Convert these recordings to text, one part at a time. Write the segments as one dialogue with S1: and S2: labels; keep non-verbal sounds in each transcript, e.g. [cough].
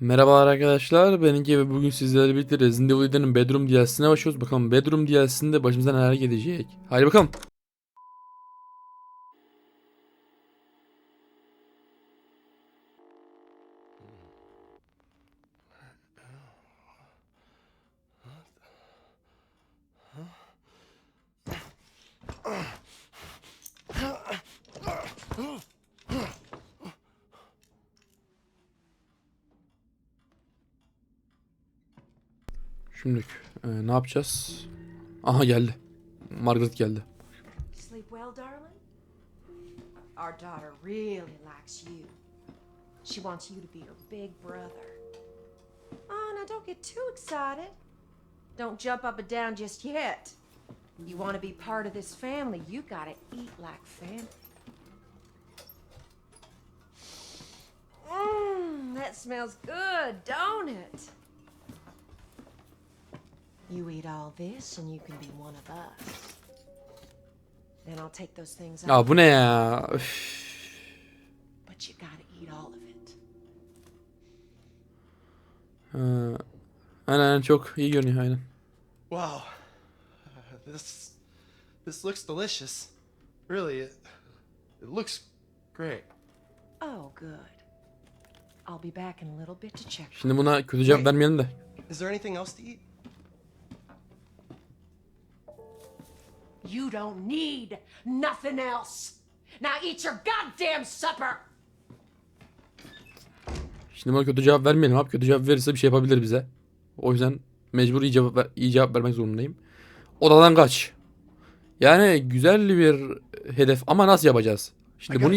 S1: Merhabalar arkadaşlar. Ben ve bugün sizlerle birlikte Resident Evil 7'nin Bedroom DLC'sine başlıyoruz. Bakalım Bedroom DLC'sinde başımıza neler gelecek. Haydi bakalım. Şimdi e, ne yapacağız? Aha geldi. Margaret geldi.
S2: Sleep well, darling? Our daughter really likes you. She wants you to be her big brother. Oh, now don't get too excited. Don't jump up and down just yet. You want to be part of this family, you gotta eat like family. Mmm, that smells good, don't it? You eat all this and you can be one of us. Then I'll take those things
S1: Ya bu ne ya? Üf.
S2: but you gotta eat all of it.
S1: Ha, Aynen aynen çok iyi görünüyor aynen.
S3: Wow, uh, this this looks delicious. Really, it, it looks great.
S2: Oh, good. I'll be back in a little bit to check.
S1: Şimdi buna kötü cevap vermeyelim de.
S3: Is there anything else to eat?
S2: You don't need nothing else. Now eat your goddamn supper.
S1: Şimdi buna kötü cevap vermeyelim abi. Kötü cevap verirse bir şey yapabilir bize. O yüzden mecbur iyi cevap, ver- iyi cevap vermek zorundayım. Odadan kaç. Yani güzel bir hedef ama nasıl yapacağız?
S3: I
S1: Şimdi bunu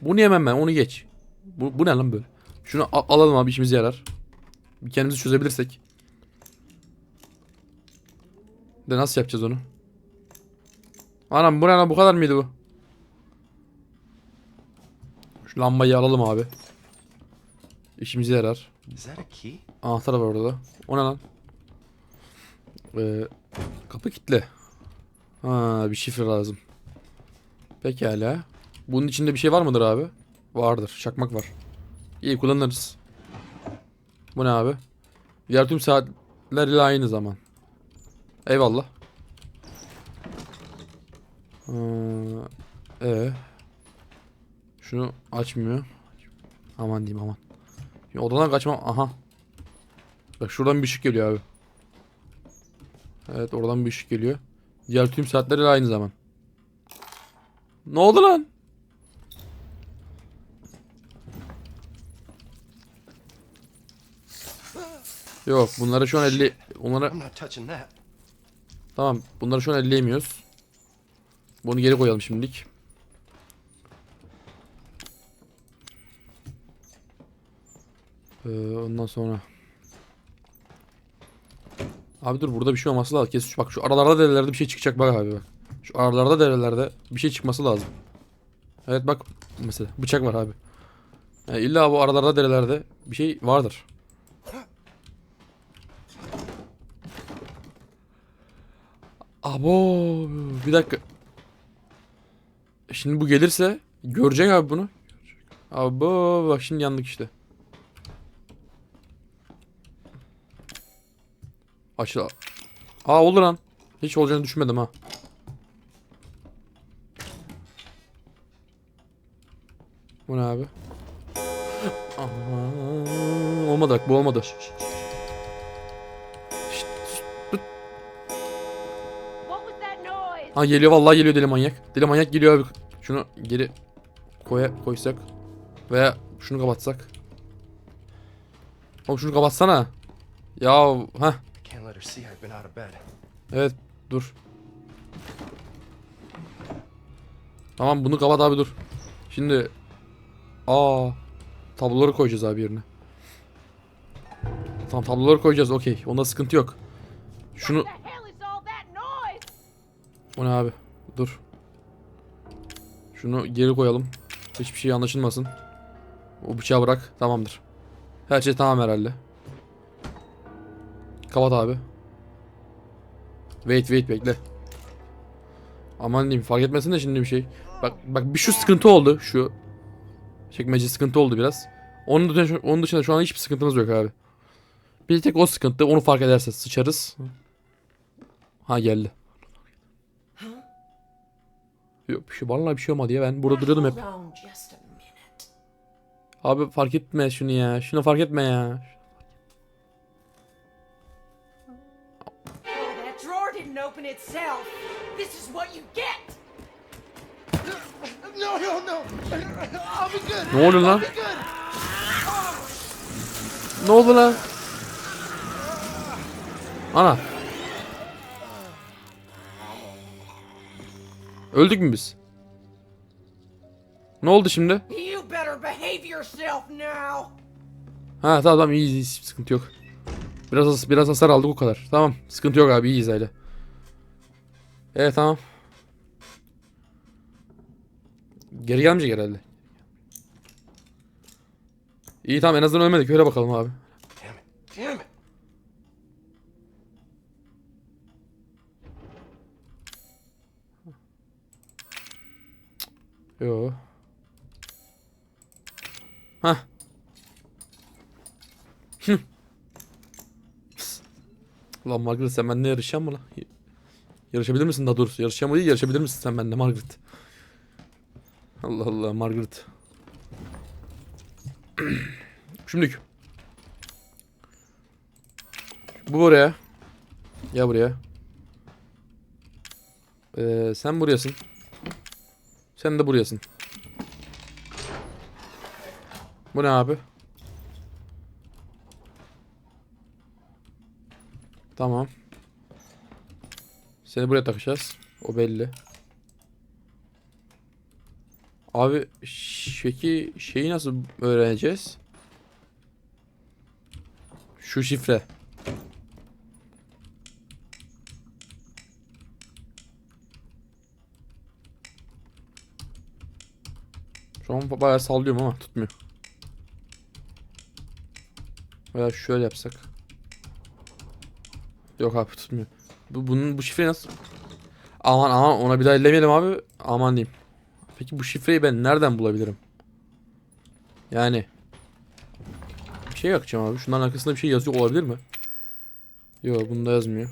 S1: bunu yemem ben onu geç. Bu, bu ne lan böyle? Şunu alalım abi işimize yarar. Bir kendimizi çözebilirsek. De nasıl yapacağız onu? Anam bu ne lan bu kadar mıydı bu? Şu lambayı alalım abi. İşimize yarar. Anahtar var orada. O ne lan? Ee, kapı kilitli. Ha bir şifre lazım. Pekala. Bunun içinde bir şey var mıdır abi? Vardır. Çakmak var. İyi kullanırız. Bu ne abi? Diğer tüm saatler ile aynı zaman. Eyvallah. Ee, ee. Şunu açmıyor. Aman diyeyim aman. Şimdi odadan kaçmam. Aha. Bak şuradan bir ışık geliyor abi. Evet oradan bir ışık geliyor. Diğer tüm saatlerle aynı zaman. Ne oldu lan? Yok bunları şu an 50 onlara tamam bunları şu an elleyemiyoruz. Bunu geri koyalım şimdilik. Ee, ondan sonra Abi dur burada bir şey olması lazım. Kes bak şu aralarda derelerde bir şey çıkacak bak abi bak. Şu aralarda derelerde bir şey çıkması lazım. Evet bak mesela bıçak var abi. Yani illa bu aralarda derelerde bir şey vardır. Abo bir dakika. Şimdi bu gelirse görecek abi bunu. Abo bak şimdi yandık işte. Açıl. Aa oldu lan. Hiç olacağını düşünmedim ha. Bu ne abi? [gasps] Aa, olmadı bu olmadı. Ha geliyor vallahi geliyor deli manyak. Deli manyak geliyor abi. Şunu geri koya koysak veya şunu kapatsak. Oğlum şunu kapatsana. Ya ha evet dur. Tamam bunu kapat abi dur. Şimdi aa tabloları koyacağız abi yerine. Tamam tabloları koyacağız okey. Onda sıkıntı yok. Şunu
S2: What the hell is all that noise?
S1: O ne abi? Dur. Şunu geri koyalım. Hiçbir şey anlaşılmasın. O bıçağı bırak. Tamamdır. Her şey tamam herhalde. Kapat abi. Wait wait bekle. Aman diyeyim fark etmesin de şimdi bir şey. Bak bak bir şu sıkıntı oldu. Şu çekmece sıkıntı oldu biraz. Onun dışında, onun dışında şu an hiçbir sıkıntımız yok abi. Bir tek o sıkıntı. Onu fark ederse sıçarız. Ha geldi. Yok bir şey vallahi bir şey olmadı ya ben burada duruyordum hep. Abi fark etme şunu ya. Şunu fark etme ya.
S2: Oh.
S1: Ne oluyor lan? Ne oldu lan? Ana. Öldük mü biz? Ne oldu şimdi? Ha tamam tamam iyiyiz, iyiyiz sıkıntı yok. Biraz biraz hasar aldık o kadar. Tamam sıkıntı yok abi iyiyiz öyle. Evet tamam. Geri gelmeyecek herhalde. İyi tamam en azından ölmedik öyle bakalım abi.
S3: Damn it. Damn it.
S1: Yo. Hah. Lan Margaret sen benimle yarışacaksın mı lan? Yarışabilir misin daha doğrusu? Yarışacağım mı değil yarışabilir misin sen benimle Margaret? Allah Allah Margaret. [clears throat] Şimdilik. Bu buraya. Ya buraya. Ee, sen burayasın. Sen de burayasın. Bu ne abi? Tamam. Seni buraya takacağız. O belli. Abi şeki şeyi nasıl öğreneceğiz? Şu şifre. Şu an bayağı sallıyorum ama tutmuyor. Veya şöyle yapsak. Yok abi tutmuyor. Bu bunun bu şifreyi nasıl? Aman aman ona bir daha ellemeyelim abi. Aman diyeyim. Peki bu şifreyi ben nereden bulabilirim? Yani bir şey yakacağım abi. Şunların arkasında bir şey yazıyor olabilir mi? Yok bunda yazmıyor.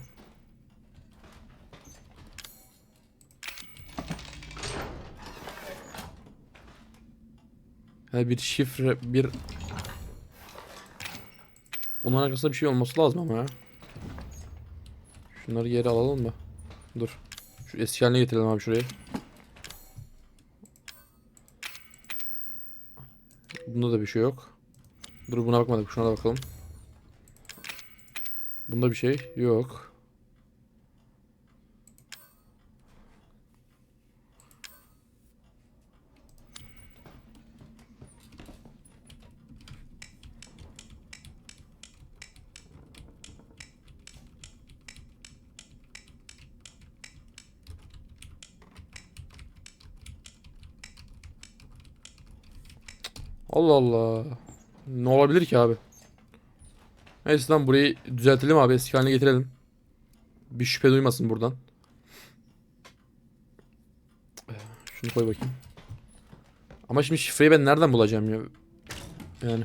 S1: Bir şifre bir Bunun arkasında bir şey olması lazım ama ya. Şunları geri alalım da. Dur. Şu eski haline getirelim abi şurayı. Bunda da bir şey yok. Dur buna bakmadık. Şuna da bakalım. Bunda bir şey yok. Allah Allah. Ne olabilir ki abi? Neyse lan burayı düzeltelim abi. Eski haline getirelim. Bir şüphe duymasın buradan. Şunu koy bakayım. Ama şimdi şifreyi ben nereden bulacağım ya? Yani.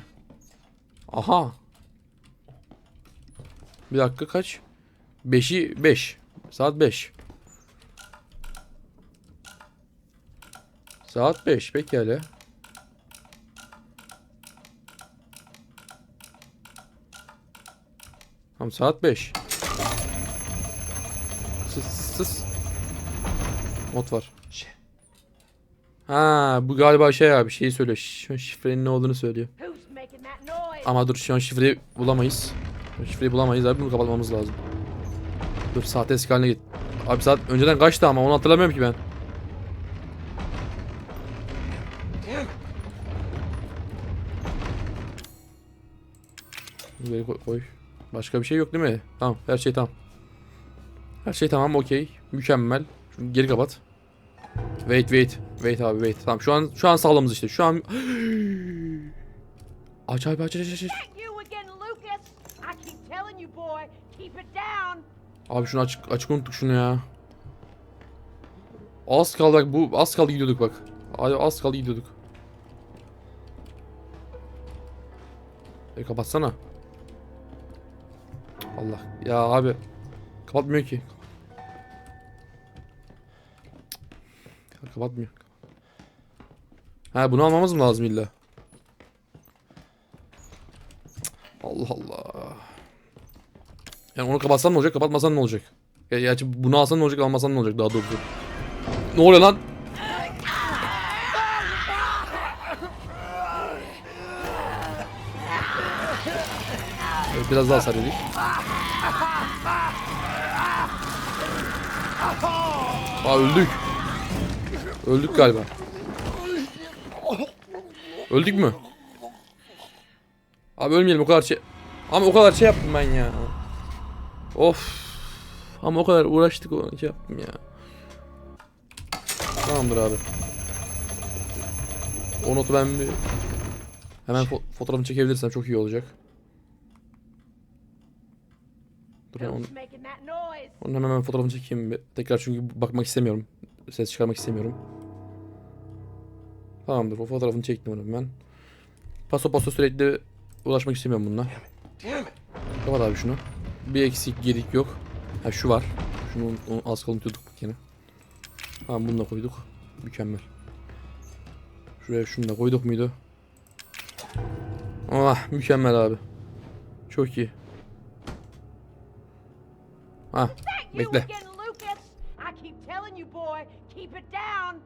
S1: Aha. Bir dakika kaç? 5'i 5. Saat 5. Saat 5 pekala. Tamam saat 5. Sus sus sus. Not var.
S3: Shit.
S1: Ha bu galiba şey abi şeyi söylüyor. Şu şifrenin ne olduğunu söylüyor. Ama dur şu an şifreyi bulamayız. Şifreyi bulamayız abi bunu kapatmamız lazım. Dur saat eski haline git. Abi saat önceden kaçtı ama onu hatırlamıyorum ki ben. Buraya koy, koy. Başka bir şey yok değil mi? Tamam her şey tamam. Her şey tamam okey. Mükemmel. Şunu geri kapat. Wait wait. Wait abi wait. Tamam şu an şu an sağlamız işte. Şu an [gasps] Aç abi aç aç aç. aç. Abi şunu açık açık unuttuk şunu ya. Az kaldı bak bu az kaldı gidiyorduk bak. Abi az kaldı gidiyorduk. E kapatsana. Allah. Ya abi. Kapatmıyor ki. Ya kapatmıyor. Ha bunu almamız mı lazım illa? Allah Allah. Yani onu kapatsan ne olacak, kapatmasan ne olacak? Ya, gerçi bunu alsan ne olacak, almasan ne olacak daha doğrusu. Ne oluyor lan? Biraz daha hasar yedik. Aa öldük. Öldük galiba. Öldük mü? Abi ölmeyelim o kadar şey... Ama o kadar şey yaptım ben ya. Of. Ama o kadar uğraştık o şey yaptım ya. Tamamdır abi. O notu ben bir... Hemen fo fotoğrafını çekebilirsem çok iyi olacak. Dur ben onu, onun hemen hemen fotoğrafını çekeyim. bir. Tekrar çünkü bakmak istemiyorum. Ses çıkarmak istemiyorum. Tamamdır. O fotoğrafını çektim onu ben. Paso paso sürekli ulaşmak istemiyorum bununla. Kapat abi şunu. Bir eksik gedik yok. Ha şu var. Şunu onu az kalın unutuyorduk yine. Tamam bunu da koyduk. Mükemmel. Şuraya şunu da koyduk muydu? Ah mükemmel abi. Çok iyi.
S4: İt down.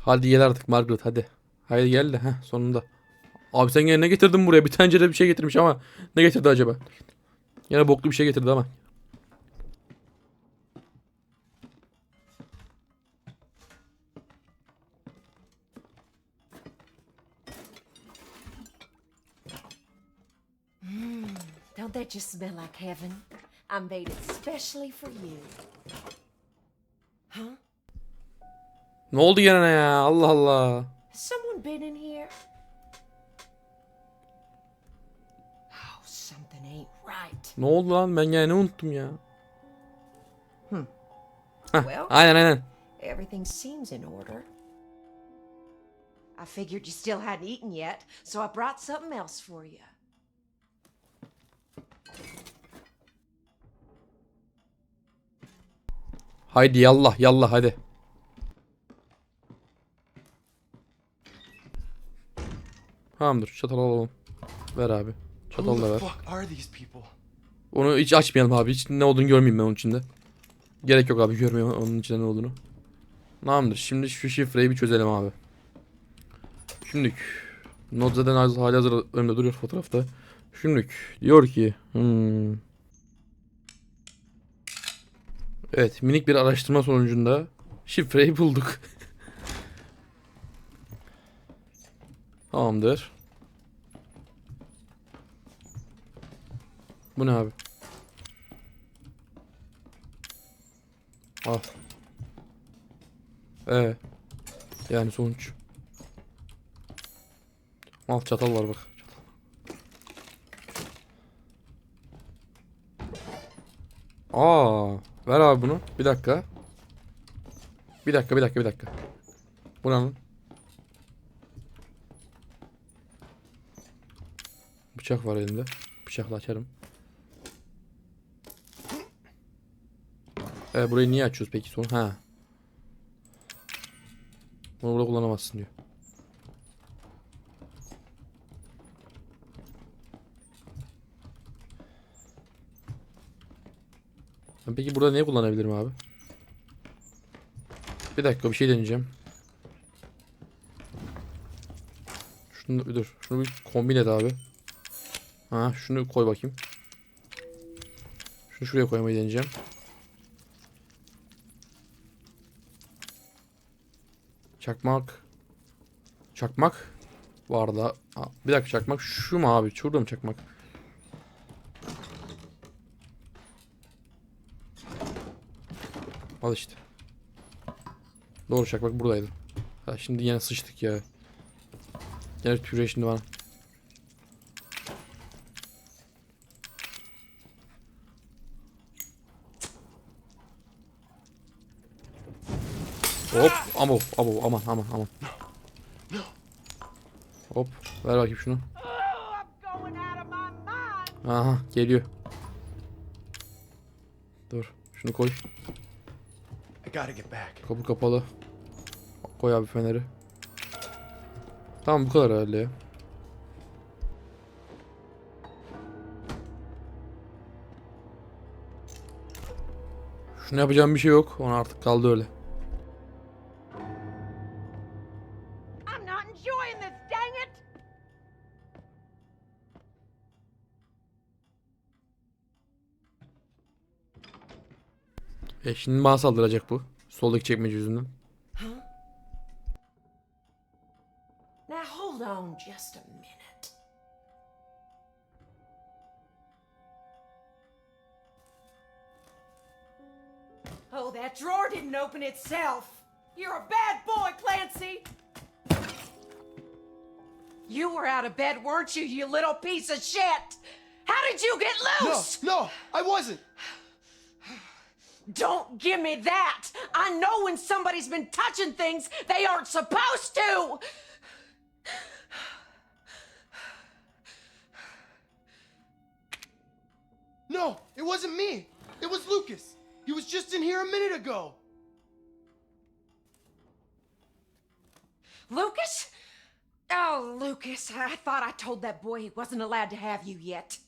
S1: Hadi gel artık Margaret hadi. Haydi gel de heh sonunda. Abi sen gene ne getirdin buraya? Bir tencere bir şey getirmiş ama ne getirdi acaba? Yine boklu bir şey getirdi ama.
S2: Don't that just smell like heaven? I made it specially for you. Huh?
S1: Ne oldu gene ya? Allah Allah. Ne oldu lan? Ben gene ne unuttum ya?
S2: Well,
S1: Aynen aynen.
S2: everything seems in order. I figured you still hadn't eaten yet, so I brought something else for you.
S1: Haydi yallah yallah hadi. Tamamdır çatal alalım. Ver abi. Çatal da
S3: the
S1: ver. Onu hiç açmayalım abi. Hiç ne olduğunu görmeyeyim ben onun içinde. Gerek yok abi görmüyorum onun içinde ne olduğunu. Tamamdır. Şimdi şu şifreyi bir çözelim abi. Şimdi Not zaten hali hazır önümde duruyor fotoğrafta. Şimdi diyor ki hmm. Evet minik bir araştırma sonucunda şifreyi bulduk. [laughs] Tamamdır. Bu ne abi? Al. Ee. Yani sonuç. Al çatal var bak. Aa, ver abi bunu. Bir dakika. Bir dakika, bir dakika, bir dakika. Bu ne lan? Bıçak var elimde. Bıçakla açarım. Evet burayı niye açıyoruz peki son? Ha. Bunu burada kullanamazsın diyor. Peki burada ne kullanabilirim abi? Bir dakika bir şey deneyeceğim. Şunu dur. Şunu bir kombin et abi. Ha şunu koy bakayım. Şunu şuraya koymayı deneyeceğim. Çakmak. Çakmak. Var da. Aa, bir dakika çakmak. Şu mu abi? Şurada mı çakmak? Al işte. Doğru çakmak buradaydı. Ha, şimdi yine sıçtık ya. Gene tükürüyor şimdi bana. Hop amo amo aman aman aman. Hop ver bakayım şunu. Aha geliyor. Dur şunu koy. Kapı kapalı. Koy abi feneri. Tamam bu kadar herhalde ya. Şunu yapacağım bir şey yok. Ona artık kaldı öyle. E şimdi bana saldıracak bu. Soldaki çekmece yüzünden.
S2: Now hold on just a minute. Oh, that drawer didn't open itself. You're a bad boy, Clancy. You were out of bed, weren't you, you little piece of shit? How did you get
S3: No,
S2: loose?
S3: no, I wasn't.
S2: Don't give me that! I know when somebody's been touching things they aren't supposed to!
S3: No, it wasn't me. It was Lucas. He was just in here a minute ago.
S2: Lucas? Oh, Lucas, I thought I told that boy he wasn't allowed to have you yet.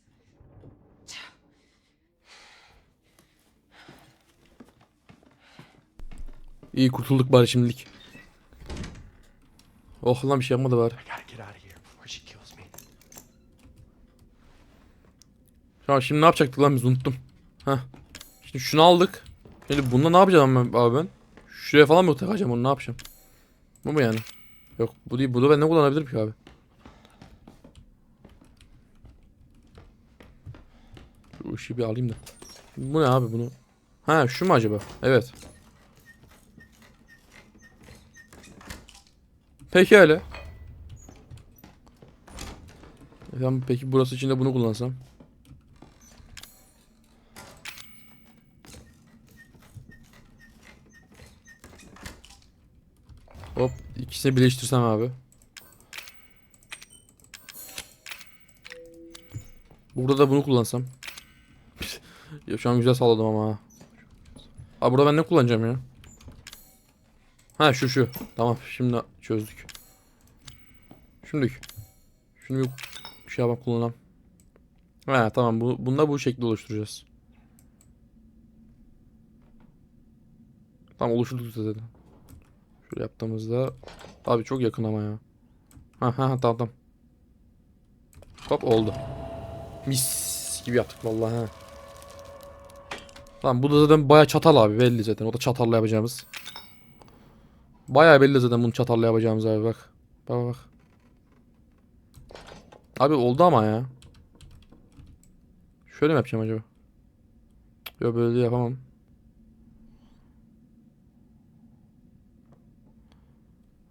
S1: İyi kurtulduk bari şimdilik. Oh lan bir şey yapmadı bari. Tamam şimdi ne yapacaktık lan biz unuttum. Heh. Şimdi şunu aldık. Şimdi bunda ne yapacağım ben abi ben? Şuraya falan mı takacağım onu ne yapacağım? Bu mu yani? Yok bu değil. Bunu ben ne kullanabilirim ki abi? Şu ışığı bir alayım da. Bu ne abi bunu? Ha şu mu acaba? Evet. Peki öyle. Tamam peki burası için de bunu kullansam. Hop ikisini birleştirsem abi. Burada da bunu kullansam. [laughs] ya şu an güzel salladım ama. Abi burada ben ne kullanacağım ya? Ha şu şu. Tamam şimdi çözdük. Şimdilik. Şunu bir şey yapalım kullanalım. Ha tamam bu bunda bu şekli oluşturacağız. Tamam oluşturduk zaten. Şöyle yaptığımızda abi çok yakın ama ya. Ha ha, tamam tamam. Hop oldu. Mis gibi yaptık vallahi ha. Tamam bu da zaten baya çatal abi belli zaten. O da çatalla yapacağımız. Baya belli zaten bunu çatalla yapacağımız abi bak. Bak bak. Abi oldu ama ya. Şöyle mi yapacağım acaba? Yok böyle yapamam.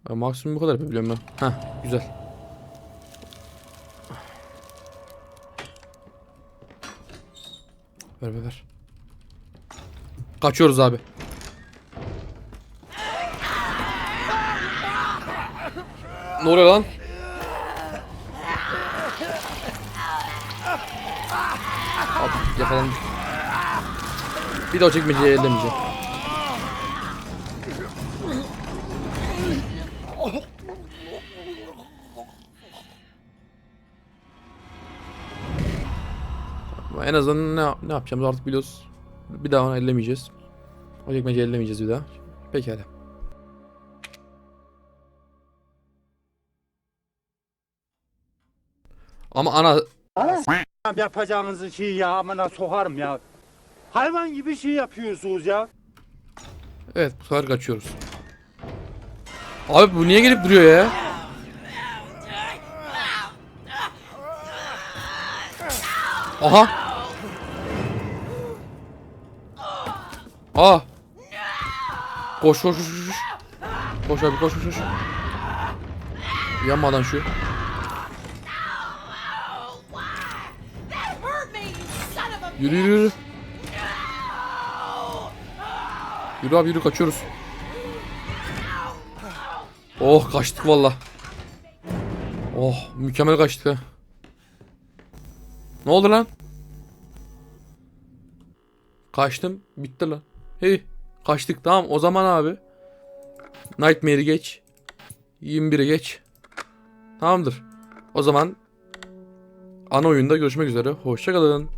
S1: Ya maksimum bu kadar yapabiliyorum ben. Heh güzel. Ver ver ver. Kaçıyoruz abi. Ne oluyor lan? Abi yakalanmış. Bir daha o çekmeceyi ellemeyeceğim. En azından ne, ne yapacağımızı artık biliyoruz. Bir daha onu ellemeyeceğiz. O çekmeceyi ellemeyeceğiz bir daha. Pekala. Ama ana
S5: yapacağınız şeyi ya amına sokarım ya. Hayvan gibi şey yapıyorsunuz ya.
S1: Evet bu sefer kaçıyoruz. Abi bu niye gelip duruyor ya? Aha. Aa. Koş koş koş koş. Koş abi koş koş koş. Yanmadan şu. Yürü yürü yürü. Yürü abi yürü kaçıyoruz. Oh kaçtık valla. Oh mükemmel kaçtık ha. Ne oldu lan? Kaçtım bitti lan. Hey kaçtık tamam o zaman abi. Nightmare'i geç. 21'i geç. Tamamdır. O zaman ana oyunda görüşmek üzere. Hoşçakalın.